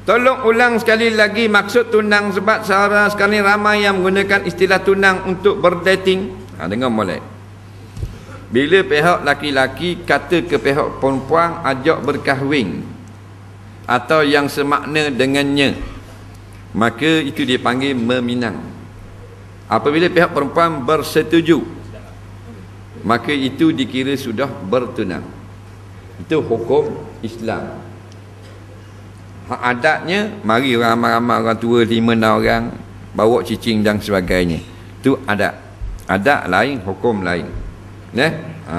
Tolong ulang sekali lagi maksud tunang sebab sekarang ramai yang menggunakan istilah tunang untuk berdating. Ha, dengar mulai. Bila pihak laki-laki kata ke pihak perempuan ajak berkahwin atau yang semakna dengannya maka itu dipanggil meminang. Apabila pihak perempuan bersetuju maka itu dikira sudah bertunang. Itu hukum Islam. Hak adatnya mari ramai-ramai orang tua lima enam orang bawa cicing dan sebagainya. Itu adat. Adat lain, hukum lain. Neh? Ha.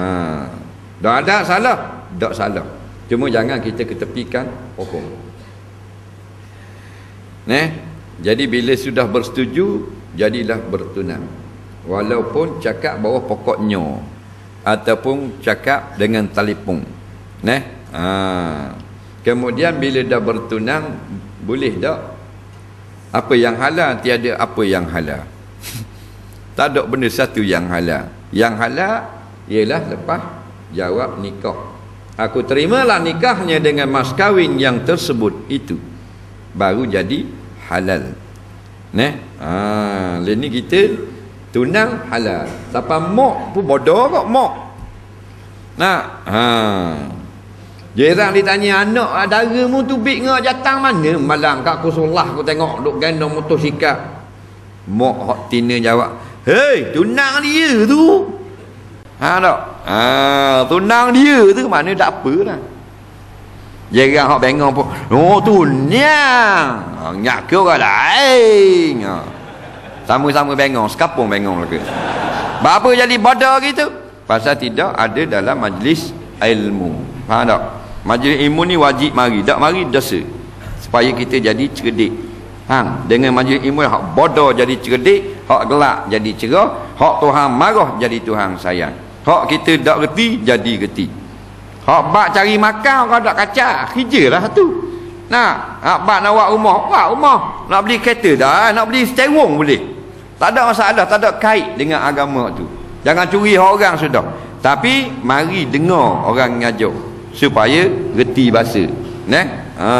Dah ada salah? Tak salah. Cuma jangan kita ketepikan hukum. Neh? Jadi bila sudah bersetuju, jadilah bertunang. Walaupun cakap bawah pokoknya ataupun cakap dengan telefon. Neh? Ha. Kemudian bila dah bertunang, boleh tak? Apa yang halal, tiada apa yang halal. tak ada benda satu yang halal. Yang halal ialah lepas jawab nikah aku terimalah nikahnya dengan mas kawin yang tersebut itu baru jadi halal Neh, ha, ini kita tunang halal. Siapa mok pun bodoh kok mok. Nah, ha. Jerang ditanya anak adara mu tu bik ngak jatang mana? Malang kat kusulah aku tengok duk gendong motosikal. Mok hok tina jawab, "Hei, tunang dia tu." Ha tak? Ha, tunang dia tu mana tak apa lah. Jarang hok bengong pun. Oh tunang. Ha, nyak ke orang lain. Ha. Sama-sama bengong, sekapung bengong lagi. Apa jadi bodoh gitu? Pasal tidak ada dalam majlis ilmu. Ha tak? Majlis ilmu ni wajib mari, tak mari dosa. Supaya kita jadi cerdik. Ha, dengan majlis ilmu hak bodoh jadi cerdik, hak gelak jadi cerah, hak Tuhan marah jadi Tuhan sayang. Hak kita tak reti, jadi reti. Hak bak cari makan, kau tak kacak, kerja lah satu. Nah, hak bak nak buat rumah, buat rumah. Nak beli kereta dah, nak beli seterong boleh. Tak ada masalah, tak ada kait dengan agama tu. Jangan curi orang sudah. Tapi, mari dengar orang ngajuk. Supaya reti bahasa. Nah, ha.